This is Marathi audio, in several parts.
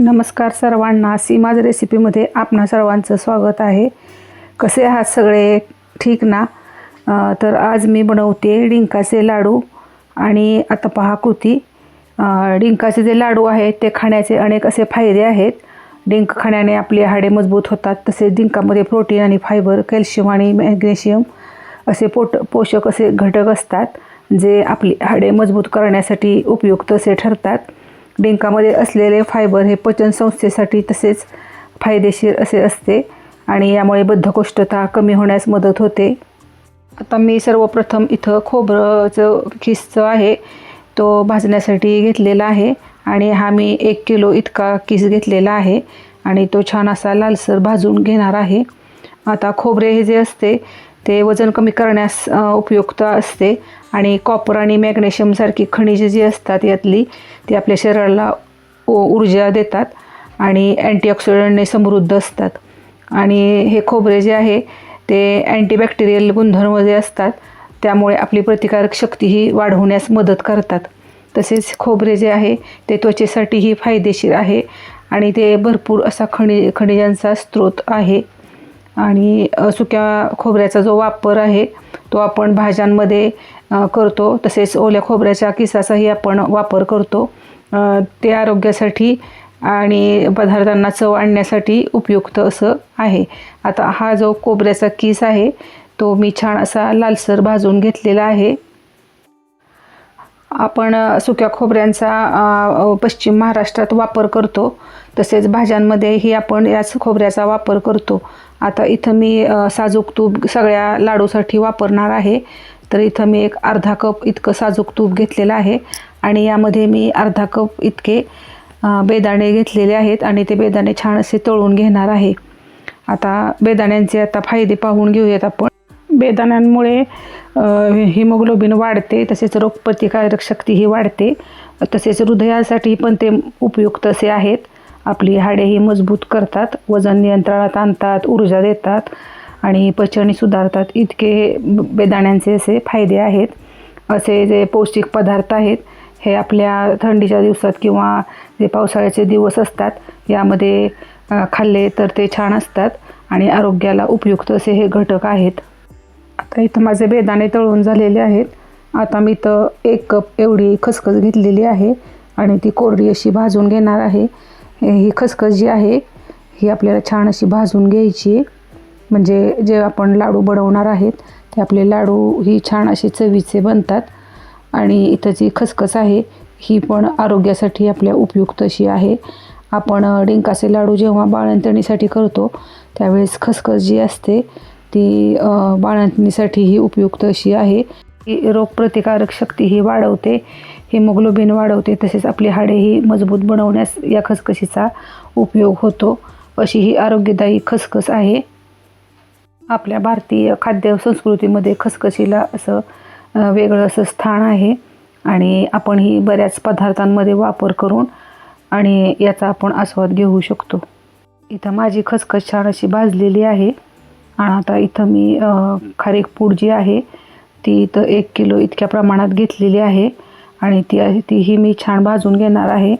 नमस्कार सर्वांना सीमाज रेसिपीमध्ये आपणा सर्वांचं स्वागत आहे. कसे आहात सगळे? ठीक ना? तर आज मी बनवते डिंकाचे लाडू आणि आता पहा कृती. डिंकाचे जे लाडू आहेत ते खाण्याचे अनेक असे फायदे आहेत. डिंक खाण्याने आपले हाडे मजबूत होतात. तसेच डिंकामध्ये प्रोटीन आणि फायबर कॅल्शियम आणि मॅग्नेशियम असे पोट पोषक असे घटक असतात जे आपली हाडे मजबूत करण्यासाठी उपयुक्त असे ठरतात. डिंकामध्ये असलेले फायबर हे पचन संस्थेसाठी तसेच फायदेशीर असे असते आणि यामुळे बद्धकोष्ठता कमी होण्यास मदत होते. आता मी सर्वप्रथम इथं खोबरंचं किसचं आहे तो भाजण्यासाठी घेतलेला आहे आणि हा मी एक किलो इतका किस घेतलेला आहे आणि तो छान असा लालसर भाजून घेणार आहे. आता खोबरे हे जे असते ते वजन कमी करण्यास उपयुक्त असते. आणि कॉपर आणि मॅग्नेशियमसारखी खनिजे जी असतात यातली ती आपल्या शरीराला ऊर्जा देतात आणि अँटीऑक्सिडंटने समृद्ध असतात. आणि हे खोबरे जे आहे ते अँटीबॅक्टेरियल गुणधर्म जे असतात. त्यामुळे आपली प्रतिकारक शक्तीही वाढवण्यास मदत करतात. तसेच खोबरे जे आहे ते त्वचेसाठीही फायदेशीर आहे आणि ते भरपूर असा खनि खनिजांचा स्रोत आहे. आणि सुक्या खोबऱ्याचा जो वापर आहे तो आपण भाज्यांमध्ये करतो. तसेच ओल्या खोबऱ्याच्या किसाचाही आपण वापर करतो. ते आरोग्यासाठी आणि पदार्थांना चव आणण्यासाठी उपयुक्त असं आहे. आता हा जो खोबऱ्याचा किस आहे तो मी छान असा लालसर भाजून घेतलेला आहे. आपण सुक्या खोबऱ्यांचा पश्चिम महाराष्ट्रात वापर करतो. तसेच भाज्यांमध्येही आपण याच खोबऱ्याचा वापर करतो. आता इथं मी साजूक तूप सगळ्या लाडूसाठी वापरणार आहे. तर इथं मी एक अर्धा कप इतकं साजूक तूप घेतलेलं आहे. आणि यामध्ये मी अर्धा कप इतके बेदाणे घेतलेले आहेत आणि ते बेदाणे छान असे तळून घेणार आहे. आता बेदाण्यांचे आता फायदे पाहून घेऊयात आपण. बेदाण्यांमुळे हिमोग्लोबिन वाढते तसेच रोगप्रतिकारक शक्तीही वाढते. तसेच हृदयासाठी पण ते उपयुक्त असे आहेत. आपली हाडेही मजबूत करतात वजन नियंत्रणात आणतात ऊर्जा देतात. आणि पचनही सुधारतात. इतके बेदाण्यांचे असे फायदे आहेत. असे जे पौष्टिक पदार्थ आहेत हे आपल्या थंडीच्या दिवसात किंवा जे पावसाळ्याचे दिवस असतात यामध्ये खाल्ले तर ते छान असतात आणि आरोग्याला उपयुक्त असे हे घटक आहेत. आता इथं माझे बेदाणे तळून झालेले आहेत. आता मी इथं एक कप एवढी खसखस घेतलेली आहे आणि ती कोरडी अशी भाजून घेणार आहे. ही खसखस जी आहे ही आपल्याला छान अशी भाजून घ्यायची आहे. म्हणजे जे आपण लाडू बनवणार आहेत ते आपले लाडू ही छान असे चवीचे बनतात. आणि इथं जी खसखस आहे ही पण आरोग्यासाठी आपल्या उपयुक्त अशी आहे. आपण डिंकाचे लाडू जेव्हा बाळंतणीसाठी करतो त्यावेळेस खसखस जी असते ती बाळंतणीसाठीही उपयुक्त अशी आहे. ही रोगप्रतिकारक शक्ती ही वाढवते हिमोग्लोबिन वाढवते तसेच आपली हाडेही मजबूत बनवण्यास या खसखशीचा उपयोग होतो. अशी ही आरोग्यदायी खसखस आहे. आपल्या भारतीय खाद्य संस्कृतीमध्ये खसखशीला असं वेगळं असं स्थान आहे. आणि आपण ही बऱ्याच पदार्थांमध्ये वापर करून आणि याचा आपण आस्वाद घेऊ शकतो. इथं माझी खसखस छान अशी भाजलेली आहे. आणि आता इथं मी खारीक पूड जी आहे ती इथं एक किलो इतक्या प्रमाणात घेतलेली आहे. आणि ती तीही मी छान भाजून घेणार आहे.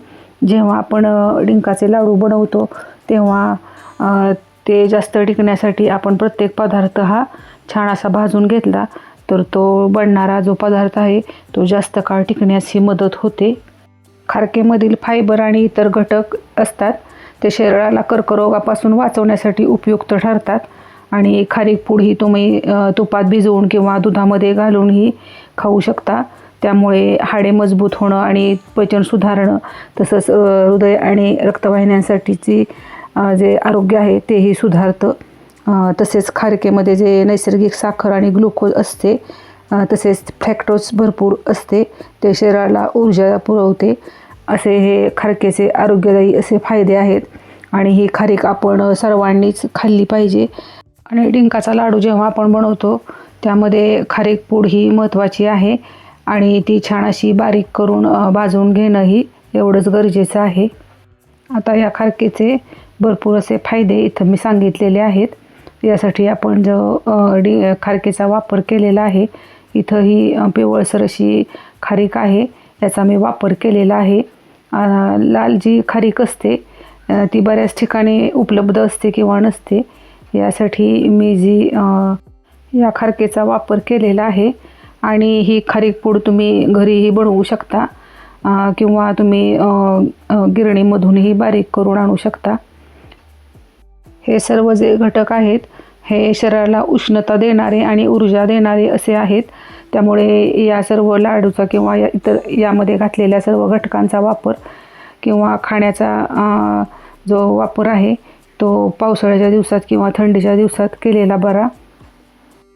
जेव्हा आपण डिंकाचे लाडू बनवतो तेव्हा ते जास्त टिकण्यासाठी आपण प्रत्येक पदार्थ हा छान असा भाजून घेतला तर तो बनणारा जो पदार्थ आहे तो जास्त काळ टिकण्यास ही मदत होते. खारकेमधील फायबर आणि इतर घटक असतात ते शरीराला कर्करोगापासून वाचवण्यासाठी उपयुक्त ठरतात. आणि खारीक पूड ही तुम्ही तुपात भिजवून किंवा दुधामध्ये घालूनही खाऊ शकता. त्यामुळे हाडे मजबूत होणं आणि पचन सुधारणं तसंच हृदय आणि रक्तवाहिन्यांसाठीची जे आरोग्य आहे तेही सुधारतं. तसेच खारकेमध्ये जे नैसर्गिक साखर आणि ग्लुकोज असते तसेच फ्रॅक्टोज भरपूर असते ते शरीराला ऊर्जा पुरवते. असे हे खारकेचे आरोग्यदायी असे फायदे आहेत आणि ही खारीक आपण सर्वांनीच खाल्ली पाहिजे. आणि डिंकाचा लाडू जेव्हा आपण बनवतो त्यामध्ये खारीक पूड ही महत्त्वाची आहे आणि ती छान अशी बारीक करून भाजून घेणंही एवढंच गरजेचं आहे. आता या खारकेचे भरपूर असे फायदे इथं मी सांगितलेले आहेत. यासाठी आपण जो डी खारकेचा वापर केलेला आहे इथं ही पिवळसर अशी खारीक आहे याचा मी वापर केलेला आहे. लाल जी खारीक असते ती बऱ्याच ठिकाणी उपलब्ध असते किंवा नसते. यासाठी मी जी या खारकेचा वापर केलेला आहे आणि ही खारीक पूड तुम्ही घरीही बनवू शकता किंवा तुम्ही गिरणीमधूनही बारीक करून आणू शकता. हे सर्व जे घटक आहेत हे शरीराला उष्णता देणारे आणि ऊर्जा देणारे असे आहेत. त्यामुळे या सर्व लाडूचा किंवा या इतर यामध्ये घातलेल्या सर्व घटकांचा वापर किंवा खाण्याचा जो वापर आहे तो पावसाळ्याच्या दिवसात किंवा थंडीच्या दिवसात केलेला बरा.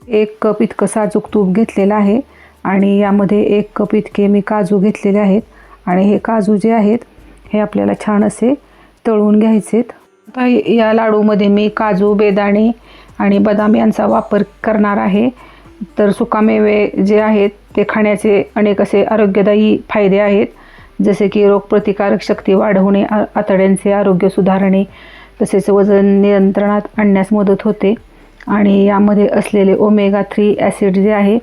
एक कप इतकं साजूक तूप घेतलेलं आहे आणि यामध्ये एक कप इतके मी काजू घेतलेले आहेत. आणि हे काजू जे आहेत हे आपल्याला छान असे तळून घ्यायचेत. आता या लाडूमध्ये मी काजू बेदाणे आणि बदाम यांचा वापर करणार आहे. तर सुकामेवे जे आहेत ते खाण्याचे अनेक असे आरोग्यदायी फायदे आहेत. जसे की रोगप्रतिकारक शक्ती वाढवणे आतड्यांचे आरोग्य सुधारणे तसेच वजन नियंत्रणात आणण्यास मदत होते. आणि यामध्ये असलेले ओमेगा थ्री ॲसिड जे आहे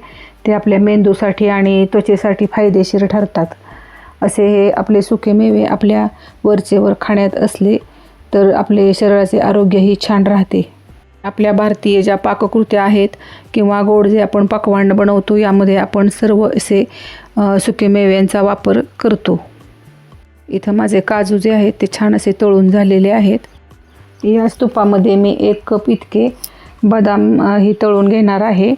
ते आपल्या मेंदूसाठी आणि त्वचेसाठी फायदेशीर ठरतात. असे हे आपले सुके मेवे आपल्या वरचेवर खाण्यात असले तर आपले शरीराचे आरोग्यही छान राहते. आपल्या भारतीय ज्या पाककृत्या आहेत किंवा गोड जे आपण पकवान बनवतो यामध्ये आपण सर्व असे सुकेमेव्यांचा सुके मेव्यांचा वापर करतो. इथं माझे काजू जे आहेत ते छान असे तळून झालेले आहेत. याच तुपामध्ये मी एक कप इतके बदाम ही तळून घेणार आहे.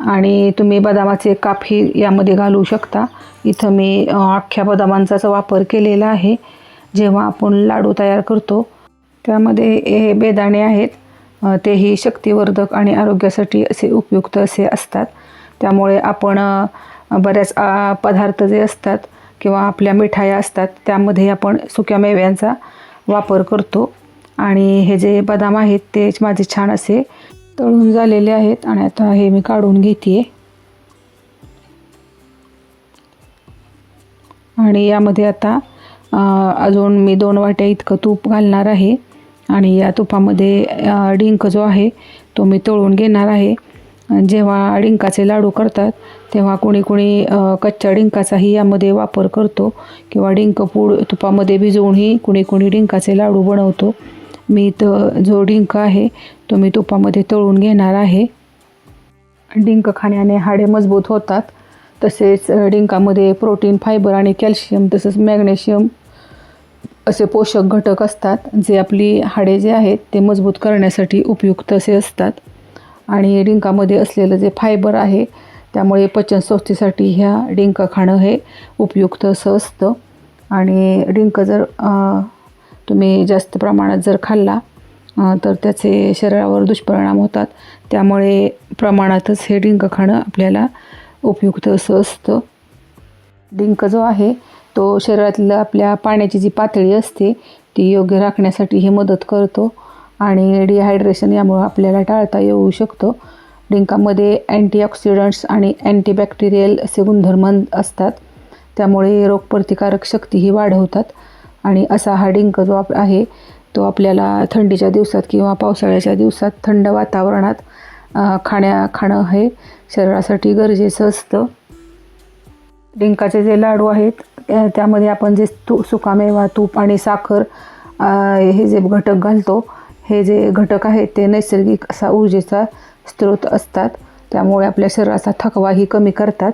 आणि तुम्ही बदामाचे कापही यामध्ये घालू शकता. इथं मी अख्ख्या बदामांचाच वापर केलेला आहे. जेव्हा आपण लाडू तयार करतो त्यामध्ये हे बेदाणे आहेत. तेही शक्तिवर्धक आणि आरोग्यासाठी असे उपयुक्त असे असतात. त्यामुळे आपण बऱ्याच पदार्थ जे असतात किंवा आपल्या मिठाया असतात त्यामध्ये आपण सुक्या मेव्यांचा वापर करतो. आणि हे जे बदाम आहेत ते माझे छान असे तळून झालेले आहेत आणि आता हे मी काढून घेते आणि यामध्ये आता अजून मी दोन वाट्या इतकं तूप घालणार आहे. आणि या तुपामध्ये डिंक जो आहे तो मी तळून घेणार आहे. जेव्हा डिंकाचे लाडू करतात तेव्हा कोणी कोणी कच्च्या डिंकाचाही यामध्ये वापर करतो किंवा डिंक पूड तुपामध्ये भिजवूनही कोणी कोणी डिंकाचे लाडू बनवतो. मी तर जो डिंक आहे तो मी तुपामध्ये तळून घेणार आहे. डिंक खाण्याने हाडे मजबूत होतात. तसेच डिंकामध्ये प्रोटीन फायबर आणि कॅल्शियम तसंच मॅग्नेशियम असे पोषक घटक असतात जे आपली हाडे जे आहेत ते मजबूत करण्यासाठी उपयुक्त असे असतात. आणि डिंकामध्ये असलेलं जे फायबर आहे त्यामुळे पचनसंस्थेसाठी ह्या डिंक खाणं हे उपयुक्त असं असतं. आणि डिंक जर तुम्ही जास्त प्रमाणात जर खाल्ला तर त्याचे शरीरावर दुष्परिणाम होतात. त्यामुळे प्रमाणातच हे डिंक खाणं आपल्याला उपयुक्त असं असतं. डिंक जो आहे तो शरीरातलं आपल्या पाण्याची जी पातळी असते ती योग्य राखण्यासाठी हे मदत करतो आणि डिहायड्रेशन यामुळं आपल्याला टाळता येऊ शकतो. डिंकामध्ये अँटीऑक्सिडंट्स आणि अँटीबॅक्टेरियल असे गुणधर्म असतात. त्यामुळे रोगप्रतिकारक शक्तीही वाढवतात. आणि असा हा डिंक जो आप आहे तो आपल्याला थंडीच्या दिवसात किंवा पावसाळ्याच्या दिवसात थंड वातावरणात खाण्या खाणं हे शरीरासाठी गरजेचं असतं. डिंकाचे जे लाडू आहेत त्यामध्ये आपण जे तू सुकामेवा तूप आणि साखर हे जे घटक घालतो हे जे घटक आहेत ते नैसर्गिक असा ऊर्जेचा स्रोत असतात. त्यामुळे आपल्या शरीराचा थकवाही कमी करतात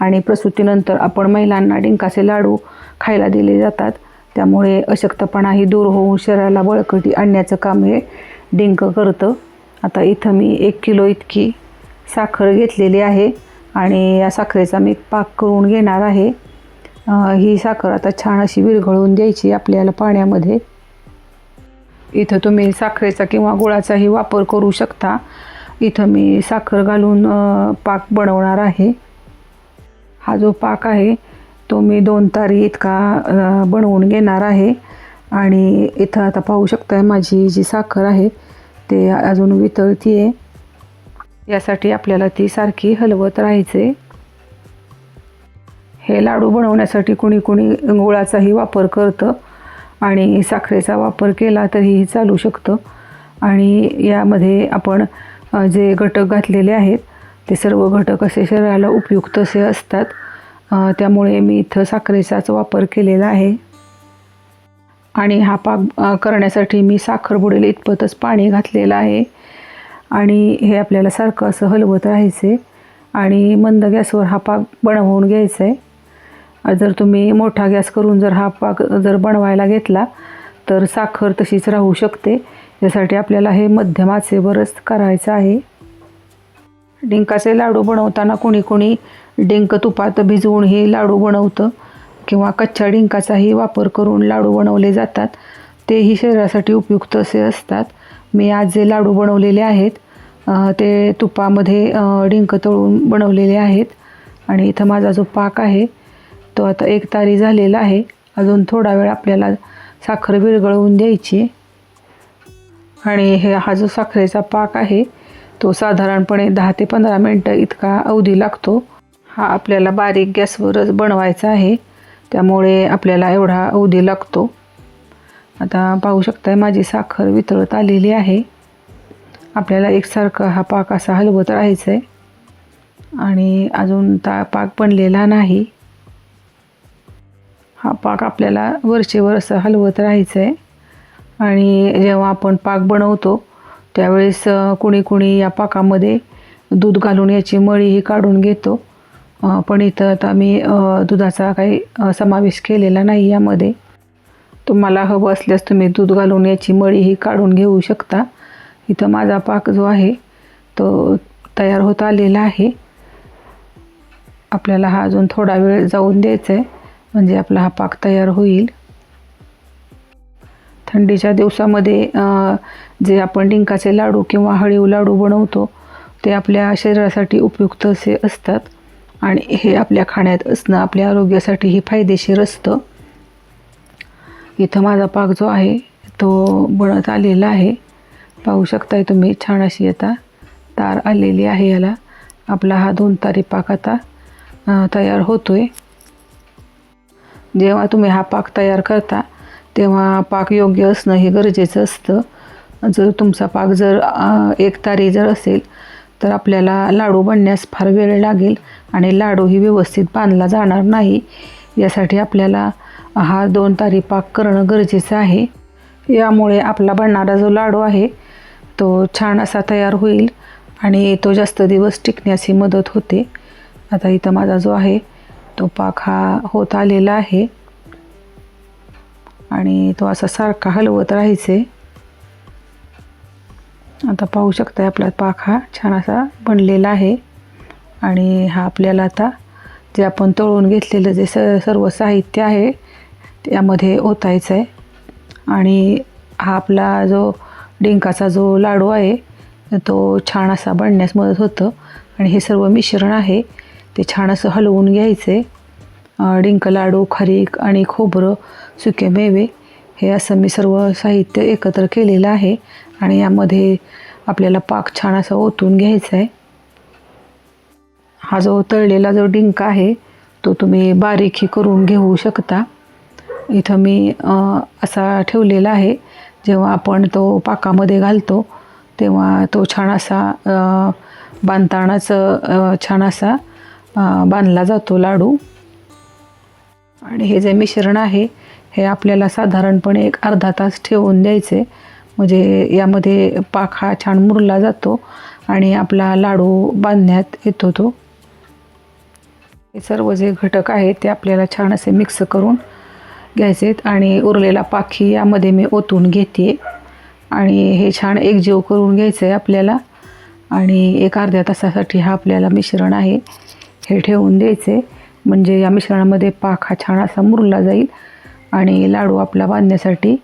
आणि प्रसूतीनंतर आपण महिलांना डिंकाचे लाडू खायला दिले जातात. त्यामुळे अशक्तपणाही दूर होऊन शरीराला बळकटी आणण्याचं काम हे डिंक करतं. आता इथं मी एक किलो इतकी साखर घेतलेली आहे आणि या साखरेचा मी पाक करून घेणार आहे. ही साखर आता छान अशी विरघळून द्यायची आपल्याला पाण्यामध्ये. इथं तुम्ही साखरेचा किंवा गुळाचाही वापर करू शकता. इथं मी साखर घालून पाक बनवणार आहे. हा जो पाक आहे तो मी दोन तारी इतका बनवून घेणार आहे. आणि इथं आता पाहू शकताय माझी जी साखर आहे ते अजून वितळती आहे यासाठी आपल्याला ती सारखी हलवत राहायचे हे लाडू बनवण्यासाठी कुणी कुणी गुळाचाही वापर करतं आणि साखरेचा वापर केला तरीही चालू शकतं. आणि यामध्ये आपण जे घटक घातलेले आहेत ते सर्व घटक असे शरीराला उपयुक्त असे असतात. त्यामुळे मी इथं साखरेचाच वापर केलेला आहे. आणि हा पाक करण्यासाठी मी साखर बुडेल इतपतच पाणी घातलेलं आहे. आणि हे आपल्याला सारखं असं हलवत राहायचे आणि मंद गॅसवर हा पाक बनवून घ्यायचा आहे जर तुम्ही मोठा गॅस करून जर हा पाक जर बनवायला घेतला तर साखर तशीच राहू शकते. यासाठी आपल्याला हे मध्यम आचेवरच करायचं आहे. डिंकाचे लाडू बनवताना कोणी कोणी डिंक तुपात भिजवून हे लाडू बनवतं किंवा कच्च्या डिंकाचाही वापर करून लाडू बनवले जातात. तेही शरीरासाठी उपयुक्त असे असतात. मी आज जे लाडू बनवलेले आहेत ते तुपामध्ये डिंक तळून बनवलेले आहेत. आणि इथं माझा जो पाक आहे तो आता एक तारी झालेला आहे. अजून थोडा वेळ आपल्याला साखर विरघळवून द्यायची. आणि हे हा जो साखरेचा पाक आहे तो साधारणपणे दहा ते पंधरा मिनटं इतका अवधी लागतो. हा आपल्याला बारीक गॅसवरच बनवायचा आहे. त्यामुळे आपल्याला एवढा अवधी लागतो. आता पाहू शकताय माझी साखर वितळत आलेली आहे. आपल्याला एकसारखा हा पाक असा हलवत राहायचा आहे आणि अजून ता पाक बनलेला नाही. हा पाक आपल्याला वरचेवर असं हलवत राहायचं आहे आणि जेव्हा आपण पाक बनवतो त्यावेळेस कुणी कुणी या पाकामध्ये दूध घालून याची मळीही काढून घेतो. पण इथं आता मी दुधाचा काही समावेश केलेला नाही यामध्ये. तुम्हाला हवं असल्यास तुम्ही दूध घालून याची मळीही काढून घेऊ शकता. इथं माझा पाक जो आहे तो तयार होत आलेला आहे. आपल्याला हा अजून थोडा वेळ जाऊन द्यायचा आहे म्हणजे आपला हा पाक तयार होईल. थंडीच्या दिवसामध्ये जे आपण डिंकाचे लाडू किंवा हळीव लाडू बनवतो ते आपल्या शरीरासाठी उपयुक्त असे असतात आणि हे आपल्या खाण्यात असणं आपल्या आरोग्यासाठीही फायदेशीर असतं. इथं माझा पाक जो आहे तो बनत आलेला आहे. पाहू शकताय तुम्ही छान अशी आता तार आलेली आहे याला. आपला हा दोन तारी पाक आता तयार होतो आहे जेव्हा तुम्ही हा पाक तयार करता तेव्हा पाक योग्य असणं हे गरजेचं असतं. जर तुमचा पाक जर एक तारी जर असेल तर आपल्याला लाडू बनण्यास फार वेळ लागेल आणि लाडूही व्यवस्थित बांधला जाणार नाही. यासाठी आपल्याला हा दोन तारी पाक करणं गरजेचं आहे. यामुळे आपला बनणारा जो लाडू आहे तो छान असा तयार होईल आणि तो जास्त दिवस टिकण्यास मदत होते. आता इथं माझा जो आहे तो पाक हा होत आलेला आहे. आणि तो असा सारखा हलवत राहायचे. आता पाहू शकताय आपला पाक हा छान असा बनलेला आहे. आणि हा आपल्याला आता जे आपण तळून घेतलेलं जे स सर्व साहित्य आहे त्यामध्ये ओतायचं आहे आणि हा आपला जो डिंकाचा जो लाडू आहे तो छान असा बनण्यास मदत होतं. आणि हे सर्व मिश्रण आहे. ते छान असं हलवून घ्यायचे. डिंक लाडू खारीक आणि खोबरं सुके मेवे हे असं मी सर्व साहित्य एकत्र केलेलं आहे आणि यामध्ये आपल्याला पाक छान असा ओतून घ्यायचा आहे. हा जो तळलेला जो डिंक आहे तो तुम्ही बारीकही करून घेऊ शकता. इथं मी असा ठेवलेला आहे. जेव्हा आपण तो पाकामध्ये घालतो तेव्हा तो छान असा बांधतानाच छान असा बांधला जातो लाडू. आणि हे जे मिश्रण आहे हे आपल्याला साधारणपणे एक अर्धा तास ठेवून द्यायचे. म्हणजे यामध्ये पाक हा छान मुरला जातो आणि आपला लाडू बांधण्यात येतो तो. हे सर्व जे घटक आहेत ते आपल्याला छान असे मिक्स करून घ्यायचे आहेत आणि उरलेला पाखी यामध्ये मी ओतून घेते. आणि हे छान एकजीव करून घ्यायचं आहे आपल्याला. आणि एक अर्ध्या तासासाठी हा आपल्याला मिश्रण आहे. हे ठेवून द्यायचे. म्हणजे या मिश्रणामध्ये पाक हा छान असा मुरला जाईल आणि लाडू आपला बांधण्यासाठी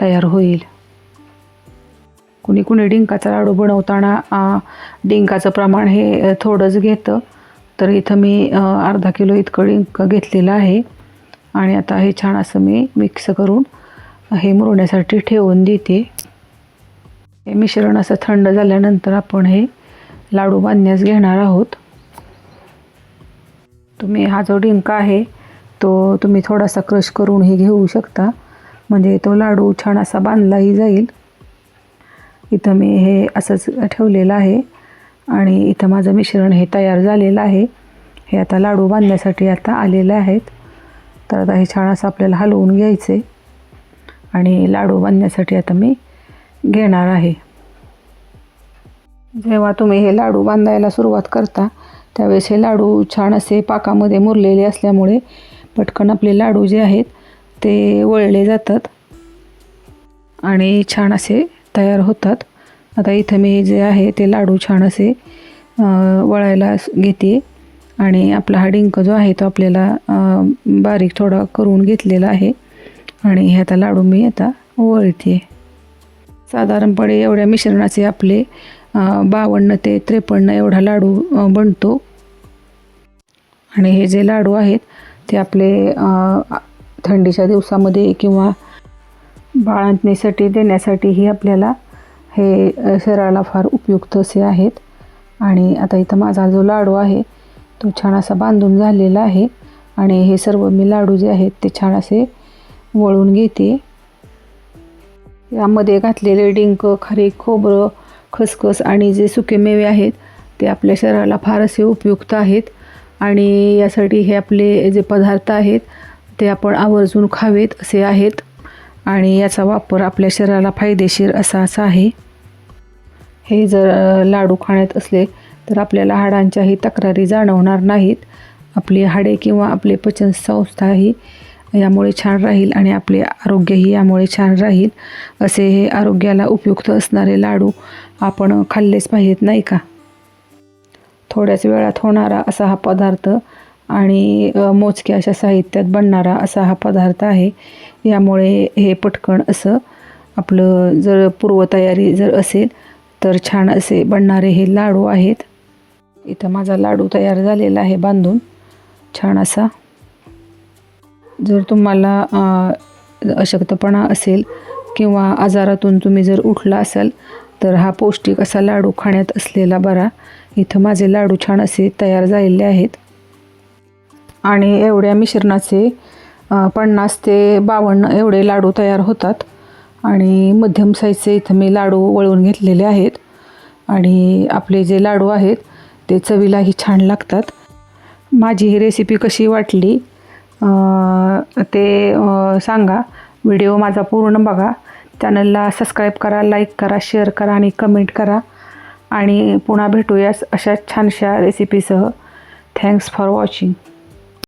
तयार होईल. कुणी कुणी डिंकाचा लाडू बनवताना डिंकाचं प्रमाण हे थोडंच घेतं. तर इथं मी अर्धा किलो इतकं डिंक घेतलेलं आहे. आणि आता हे छान असं मी मिक्स करून हे मुरण्यासाठी ठेवून देते. हे मिश्रण असं थंड झाल्यानंतर आपण हे लाडू बांधण्यास घेणार आहोत. तुम्ही हा जो डिंक आहे तो तुम्ही थोडासा क्रश करूनही घेऊ शकता. म्हणजे तो लाडू छान असा बांधलाही जाईल. इथं मी हे असंच ठेवलेलं आहे. आणि इथं माझं मिश्रण हे तयार झालेलं आहे. हे आता लाडू बांधण्यासाठी आता आलेले आहेत. तर आता हे छान असं आपल्याला हलवून घ्यायचे आणि लाडू बांधण्यासाठी आता मी घेणार आहे. जेव्हा तुम्ही हे लाडू बांधायला सुरुवात करता त्यावेळेस हे लाडू छान असे पाकामध्ये मुरलेले असल्यामुळे पटकन आपले लाडू जे आहेत ते वळले जातात आणि छान असे तयार होतात. आता इथं मी जे आहे ते लाडू छान असे वळायला घेते आणि आपला हा डिंक जो आहे तो आपल्याला बारीक थोडा करून घेतलेला आहे आणि हे आता लाडू मी आता वळते. साधारणपणे एवढ्या मिश्रणाचे आपले बावन्न ते त्रेपन्न एवढा लाडू बनतो. आणि हे जे लाडू आहेत ते आपले थंडीच्या दिवसामध्ये किंवा बाळंतणीसाठी देण्यासाठीही आपल्याला हे शरीराला फार उपयुक्त असे आहेत. आणि आता इथं माझा जो लाडू आहे तो छान असा बांधून झालेला आहे. आणि हे सर्व मी लाडू जे आहेत ते छान असे वळून घेते. यामध्ये घातलेले डिंक खरे खोबरं खसखस आणि जे सुके मेवे आहेत ते आपल्या शरीराला फार असे उपयुक्त आहेत. आणि यासाठी हे आपले जे पदार्थ आहेत ते आपण आवर्जून खावेत असे आहेत. आणि याचा वापर आपल्या शरीराला फायदेशीर असा असा आहे. हे जर लाडू खाण्यात असले तर आपल्याला हाडांच्याही तक्रारी जाणवणार नाहीत. आपली हाडे किंवा आपले पचनसंस्थाही यामुळे छान राहील आणि आपले आरोग्यही यामुळे छान राहील. असे हे आरोग्याला उपयुक्त असणारे लाडू आपण खाल्लेच पाहिजेत नाही का? थोड्याच वेळात होणारा असा हा पदार्थ आणि मोजक्या अशा साहित्यात बनणारा असा हा पदार्थ आहे. यामुळे हे पटकन असं आपलं जर पूर्वतयारी जर असेल तर छान असे बनणारे हे लाडू आहेत. इथं माझा लाडू तयार झालेला आहे बांधून. छान असा जर तुम्हाला अशक्तपणा असेल किंवा आजारातून तुम्ही जर उठला असाल तर हा पौष्टिक असा लाडू खाण्यात असलेला बरा. इथं माझे लाडू छान असे तयार झालेले आहेत. आणि एवढ्या मिश्रणाचे पन्नास ते बावन्न एवढे लाडू तयार होतात. आणि मध्यम साईजचे इथं मी लाडू वळवून घेतलेले आहेत. आणि आपले जे लाडू आहेत ते चवीलाही छान लागतात. माझी ही रेसिपी कशी वाटली ते सांगा. व्हिडिओ माझा पूर्ण बघा. चॅनलला सबस्क्राईब करा लाईक करा शेअर करा आणि कमेंट करा. आणि पुन्हा भेटूयास अशा छानशा रेसिपीसह. Thanks for watching.